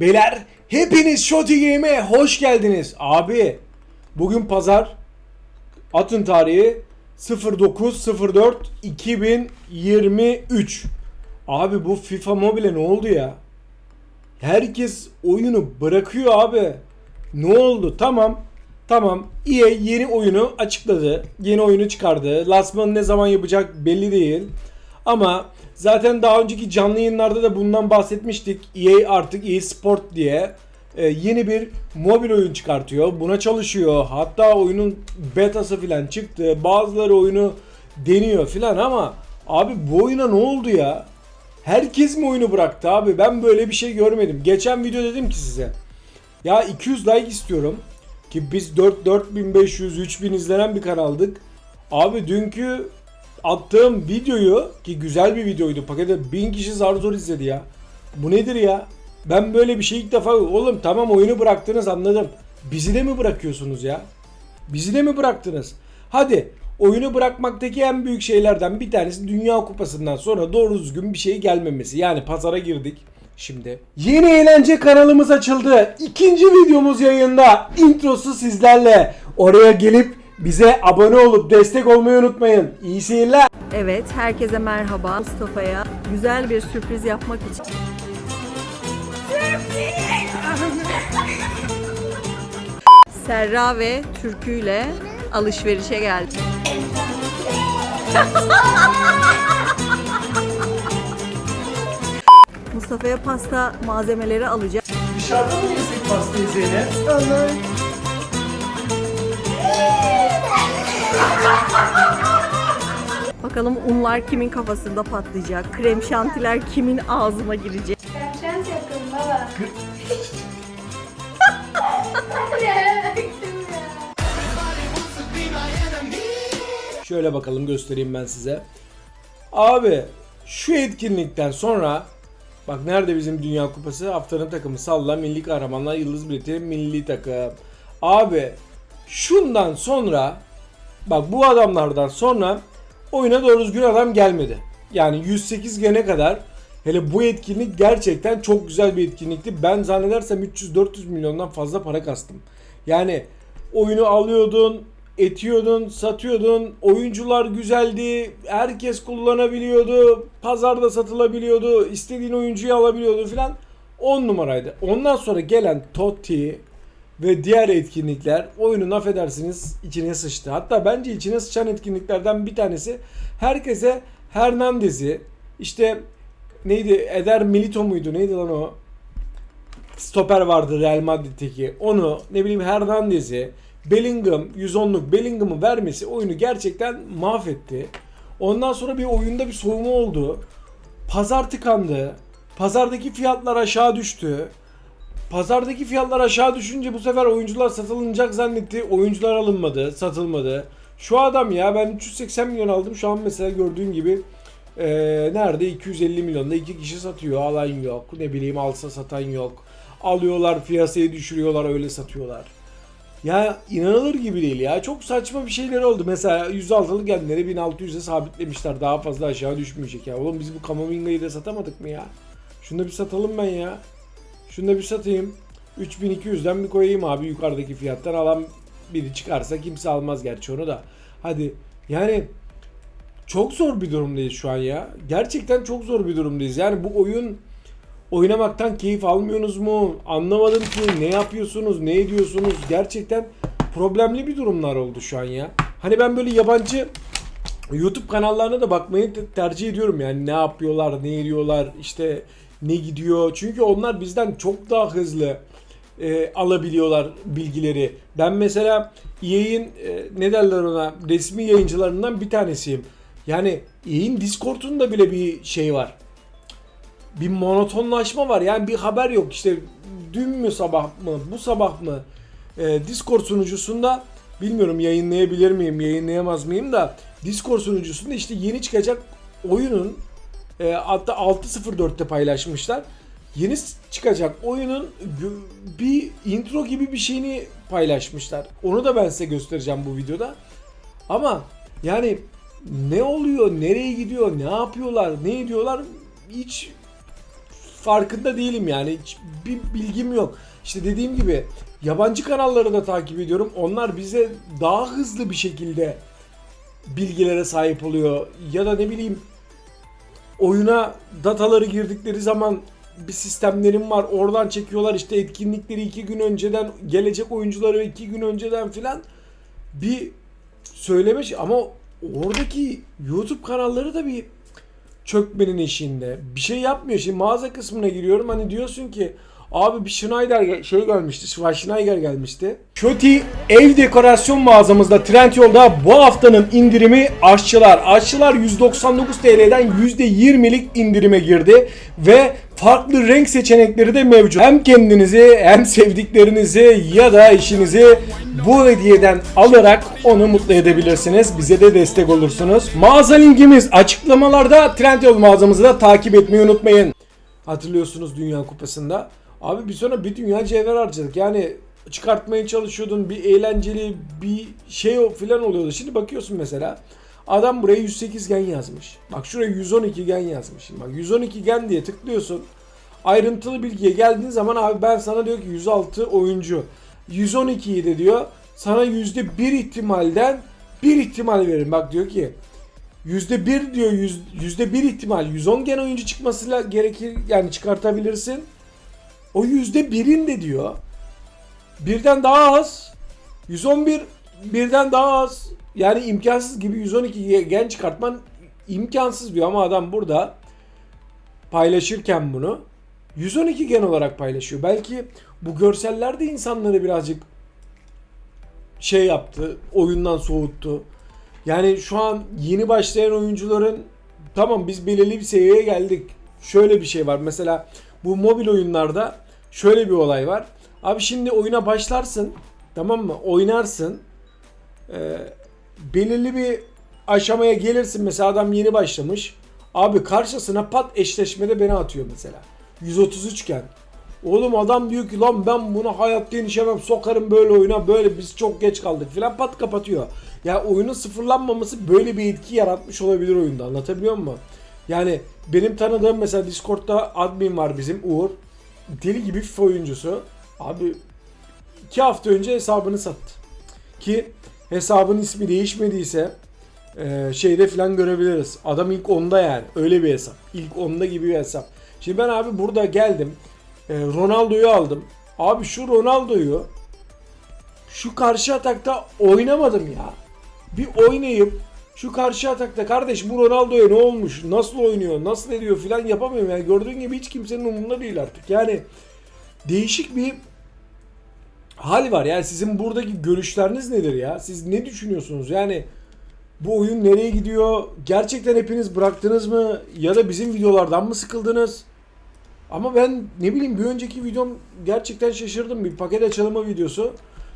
Beyler hepiniz Shoti Game'e hoş geldiniz. Abi bugün pazar atın tarihi 09.04.2023. Abi bu FIFA Mobile ne oldu ya? Herkes oyunu bırakıyor abi. Ne oldu? Tamam. Tamam. EA yeni oyunu açıkladı. Yeni oyunu çıkardı. Lansmanı ne zaman yapacak belli değil. Ama zaten daha önceki canlı yayınlarda da bundan bahsetmiştik. EA artık EA Sport diye e, yeni bir mobil oyun çıkartıyor. Buna çalışıyor. Hatta oyunun betası filan çıktı. Bazıları oyunu deniyor filan ama abi bu oyuna ne oldu ya? Herkes mi oyunu bıraktı abi? Ben böyle bir şey görmedim. Geçen video dedim ki size. Ya 200 like istiyorum. Ki biz 4 4500 3000 izlenen bir kanaldık. Abi dünkü attığım videoyu ki güzel bir videoydu. Pakete 1000 kişi zar zor izledi ya. Bu nedir ya? Ben böyle bir şey ilk defa oğlum tamam oyunu bıraktınız anladım. Bizi de mi bırakıyorsunuz ya? Bizi de mi bıraktınız? Hadi oyunu bırakmaktaki en büyük şeylerden bir tanesi Dünya Kupası'ndan sonra doğru düzgün bir şey gelmemesi. Yani pazara girdik şimdi. Yeni eğlence kanalımız açıldı. İkinci videomuz yayında. Introsu sizlerle. Oraya gelip bize abone olup destek olmayı unutmayın. İyi seyirler. Evet, herkese merhaba. Mustafa'ya güzel bir sürpriz yapmak için. Serra ve Türkü ile alışverişe geldi. Mustafa'ya pasta malzemeleri alacağım. Dışarıda mı yesek pastayı Zeynep? Olur. Bakalım unlar kimin kafasında patlayacak? Krem şantiler kimin ağzına girecek? Şans yapıyorum baba. Şöyle bakalım göstereyim ben size. Abi şu etkinlikten sonra bak nerede bizim Dünya Kupası haftanın takımı salla milli kahramanlar yıldız bileti milli takım. Abi şundan sonra bak bu adamlardan sonra oyuna doğru düzgün adam gelmedi. Yani 108 gene kadar hele bu etkinlik gerçekten çok güzel bir etkinlikti. Ben zannedersem 300-400 milyondan fazla para kastım. Yani oyunu alıyordun, etiyordun, satıyordun. Oyuncular güzeldi. Herkes kullanabiliyordu. Pazarda satılabiliyordu. istediğin oyuncuyu alabiliyordu filan. 10 numaraydı. Ondan sonra gelen Totti ve diğer etkinlikler oyunun affedersiniz içine sıçtı. Hatta bence içine sıçan etkinliklerden bir tanesi herkese Hernandez'i işte neydi Eder Milito muydu neydi lan o? stoper vardı Real Madrid'deki. Onu ne bileyim Hernandez'i, Bellingham 110'luk Bellingham'ı vermesi oyunu gerçekten mahvetti. Ondan sonra bir oyunda bir soğuma oldu. Pazar tıkandı. Pazardaki fiyatlar aşağı düştü. Pazardaki fiyatlar aşağı düşünce bu sefer oyuncular satılacak zannetti. Oyuncular alınmadı, satılmadı. Şu adam ya ben 380 milyon aldım. Şu an mesela gördüğün gibi eee, nerede 250 milyonda iki kişi satıyor. Alan yok. Ne bileyim alsa satan yok. Alıyorlar piyasayı düşürüyorlar öyle satıyorlar. Ya inanılır gibi değil ya. Çok saçma bir şeyler oldu. Mesela 106'lık genleri 1600'e sabitlemişler. Daha fazla aşağı düşmeyecek ya. Oğlum biz bu Kamaminga'yı da satamadık mı ya? Şunu da bir satalım ben ya. Şunu da bir satayım. 3200'den bir koyayım abi yukarıdaki fiyattan alan biri çıkarsa kimse almaz gerçi onu da. Hadi yani çok zor bir durumdayız şu an ya. Gerçekten çok zor bir durumdayız. Yani bu oyun oynamaktan keyif almıyorsunuz mu? Anlamadım ki ne yapıyorsunuz, ne ediyorsunuz? Gerçekten problemli bir durumlar oldu şu an ya. Hani ben böyle yabancı YouTube kanallarına da bakmayı te- tercih ediyorum yani ne yapıyorlar, ne ediyorlar, işte ne gidiyor. Çünkü onlar bizden çok daha hızlı e, alabiliyorlar bilgileri. Ben mesela EA'in e, ne derler ona resmi yayıncılarından bir tanesiyim. Yani EA'in Discord'unda bile bir şey var bir monotonlaşma var. Yani bir haber yok. İşte dün mü sabah mı, bu sabah mı Ee, Discord sunucusunda bilmiyorum yayınlayabilir miyim, yayınlayamaz mıyım da Discord sunucusunda işte yeni çıkacak oyunun e, hatta 6.04'te paylaşmışlar. Yeni çıkacak oyunun bir intro gibi bir şeyini paylaşmışlar. Onu da ben size göstereceğim bu videoda. Ama yani ne oluyor, nereye gidiyor, ne yapıyorlar, ne ediyorlar hiç farkında değilim yani. Hiç bir bilgim yok. İşte dediğim gibi yabancı kanalları da takip ediyorum. Onlar bize daha hızlı bir şekilde bilgilere sahip oluyor. Ya da ne bileyim oyuna dataları girdikleri zaman bir sistemlerim var. Oradan çekiyorlar işte etkinlikleri iki gün önceden gelecek oyuncuları iki gün önceden filan bir söyleme şey- ama oradaki YouTube kanalları da bir çökmenin eşiğinde. Bir şey yapmıyor. Şimdi mağaza kısmına giriyorum hani diyorsun ki abi bir Schneider şey gelmişti. Schwarzenegger gelmişti. Şoti ev dekorasyon mağazamızda Trendyol'da bu haftanın indirimi aşçılar. Aşçılar 199 TL'den %20'lik indirime girdi ve farklı renk seçenekleri de mevcut. Hem kendinizi hem sevdiklerinizi ya da eşinizi bu hediyeden alarak onu mutlu edebilirsiniz. Bize de destek olursunuz. Mağaza linkimiz açıklamalarda Trendyol mağazamızı da takip etmeyi unutmayın. Hatırlıyorsunuz Dünya Kupası'nda. Abi bir sonra bir dünya cevher harcadık. Yani çıkartmaya çalışıyordun bir eğlenceli bir şey filan oluyordu. Şimdi bakıyorsun mesela adam buraya 108 gen yazmış. Bak şuraya 112 gen yazmış. Şimdi bak 112 gen diye tıklıyorsun. Ayrıntılı bilgiye geldiğin zaman abi ben sana diyor ki 106 oyuncu. 112'yi de diyor sana %1 ihtimalden bir ihtimal verin. Bak diyor ki %1 diyor yüz- %1 ihtimal 110 gen oyuncu çıkmasıyla gerekir yani çıkartabilirsin. O %1'in de diyor birden daha az 111 birden daha az yani imkansız gibi 112 gen çıkartman imkansız diyor ama adam burada paylaşırken bunu 112 gen olarak paylaşıyor. Belki bu görseller de insanları birazcık şey yaptı, oyundan soğuttu. Yani şu an yeni başlayan oyuncuların tamam biz belirli bir seviyeye geldik. Şöyle bir şey var. Mesela bu mobil oyunlarda şöyle bir olay var. Abi şimdi oyuna başlarsın. Tamam mı? Oynarsın. Ee, belirli bir aşamaya gelirsin. Mesela adam yeni başlamış. Abi karşısına pat eşleşmede beni atıyor mesela. 133 iken. Oğlum adam diyor ki lan ben bunu hayatta yenişemem sokarım böyle oyuna böyle biz çok geç kaldık filan pat kapatıyor. Ya oyunun sıfırlanmaması böyle bir etki yaratmış olabilir oyunda anlatabiliyor muyum? Yani benim tanıdığım mesela Discord'da admin var bizim Uğur. Deli gibi FIFA oyuncusu. Abi iki hafta önce hesabını sattı. Ki hesabın ismi değişmediyse e, şeyde falan görebiliriz. Adam ilk onda yani. Öyle bir hesap. İlk onda gibi bir hesap. Şimdi ben abi burada geldim. E, Ronaldo'yu aldım. Abi şu Ronaldo'yu şu karşı atakta oynamadım ya. Bir oynayıp şu karşı atakta kardeş bu Ronaldo'ya ne olmuş? Nasıl oynuyor? Nasıl ediyor filan yapamıyorum yani. Gördüğün gibi hiç kimsenin umurunda değil artık. Yani değişik bir hal var. Yani sizin buradaki görüşleriniz nedir ya? Siz ne düşünüyorsunuz? Yani bu oyun nereye gidiyor? Gerçekten hepiniz bıraktınız mı? Ya da bizim videolardan mı sıkıldınız? Ama ben ne bileyim bir önceki videom gerçekten şaşırdım. Bir paket açılımı videosu.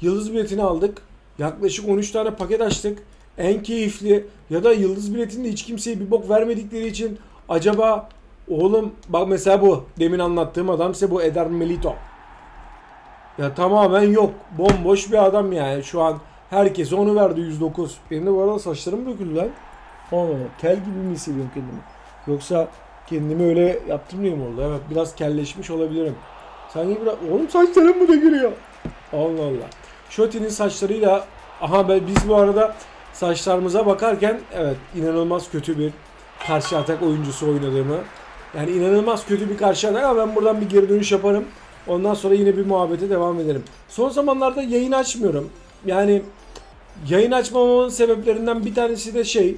Yıldız biletini aldık. Yaklaşık 13 tane paket açtık. En keyifli ya da yıldız biletinde hiç kimseye bir bok vermedikleri için acaba oğlum bak mesela bu demin anlattığım adam ise bu Eder Melito. Ya tamamen yok. Bomboş bir adam yani. Şu an herkes onu verdi 109. Benim de bu arada saçlarım döküldü lan. Allah kel gibi mi hissediyorum kendimi? Yoksa kendimi öyle yaptım diye mi oldu? Evet biraz kelleşmiş olabilirim. Sanki biraz... Oğlum saçlarım mı dökülüyor? Allah Allah. Shoti'nin saçlarıyla... Aha ben, biz bu arada saçlarımıza bakarken evet inanılmaz kötü bir karşı atak oyuncusu oynadığımı. Yani inanılmaz kötü bir karşı atak ama ben buradan bir geri dönüş yaparım. Ondan sonra yine bir muhabbete devam ederim. Son zamanlarda yayın açmıyorum. Yani yayın açmamamın sebeplerinden bir tanesi de şey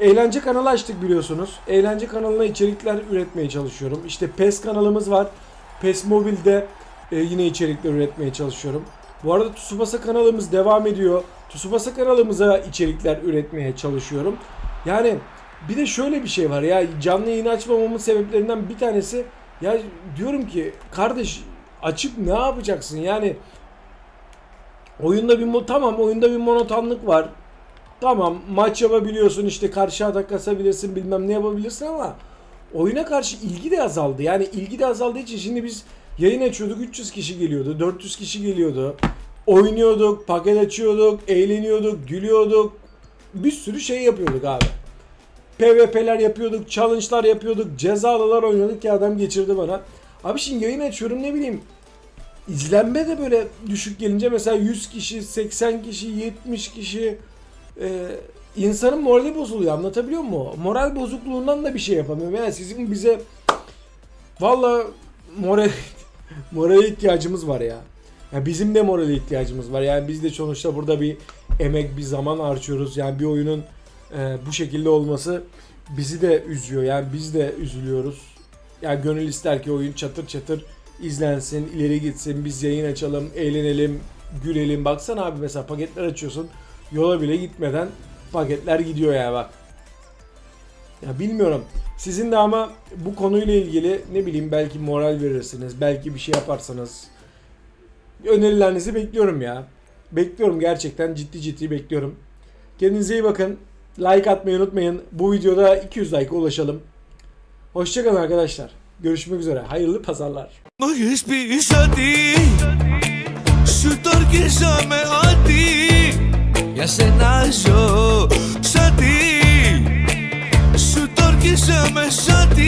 eğlence kanalı açtık biliyorsunuz. Eğlence kanalına içerikler üretmeye çalışıyorum. İşte PES kanalımız var. PES Mobile'de e, yine içerikler üretmeye çalışıyorum. Bu arada Tsubasa kanalımız devam ediyor. Tsubasa kanalımıza içerikler üretmeye çalışıyorum. Yani bir de şöyle bir şey var ya canlı yayın açmamamın sebeplerinden bir tanesi ya diyorum ki kardeş açıp ne yapacaksın yani oyunda bir tamam oyunda bir monotonluk var. Tamam maç yapabiliyorsun işte karşı atak kasabilirsin bilmem ne yapabilirsin ama oyuna karşı ilgi de azaldı. Yani ilgi de azaldığı için şimdi biz yayın açıyorduk 300 kişi geliyordu 400 kişi geliyordu. Oynuyorduk, paket açıyorduk, eğleniyorduk, gülüyorduk. Bir sürü şey yapıyorduk abi. PvP'ler yapıyorduk, challenge'lar yapıyorduk, cezalılar oynuyorduk ki adam geçirdi bana. Abi şimdi yayın açıyorum ne bileyim. İzlenme de böyle düşük gelince mesela 100 kişi, 80 kişi, 70 kişi e, insanın morali bozuluyor anlatabiliyor muyum? Moral bozukluğundan da bir şey yapamıyorum. Yani sizin bize valla moral morale ihtiyacımız var ya. Ya. Bizim de morale ihtiyacımız var. Yani biz de sonuçta burada bir emek, bir zaman harcıyoruz. Yani bir oyunun e, bu şekilde olması bizi de üzüyor. Yani biz de üzülüyoruz. Yani gönül ister ki oyun çatır çatır izlensin, ileri gitsin, biz yayın açalım, eğlenelim, gülelim. Baksana abi mesela paketler açıyorsun. Yola bile gitmeden paketler gidiyor ya bak. Ya bilmiyorum. Sizin de ama bu konuyla ilgili ne bileyim belki moral verirsiniz, belki bir şey yaparsanız önerilerinizi bekliyorum ya. Bekliyorum gerçekten ciddi ciddi bekliyorum. Kendinize iyi bakın. Like atmayı unutmayın. Bu videoda 200 like'a ulaşalım. Hoşçakalın arkadaşlar. Görüşmek üzere. Hayırlı pazarlar. Μου έχεις πει ότι Σου το αρχίσαμε ότι Για σένα ζω Σαν τι Σου το αρχίσαμε σαν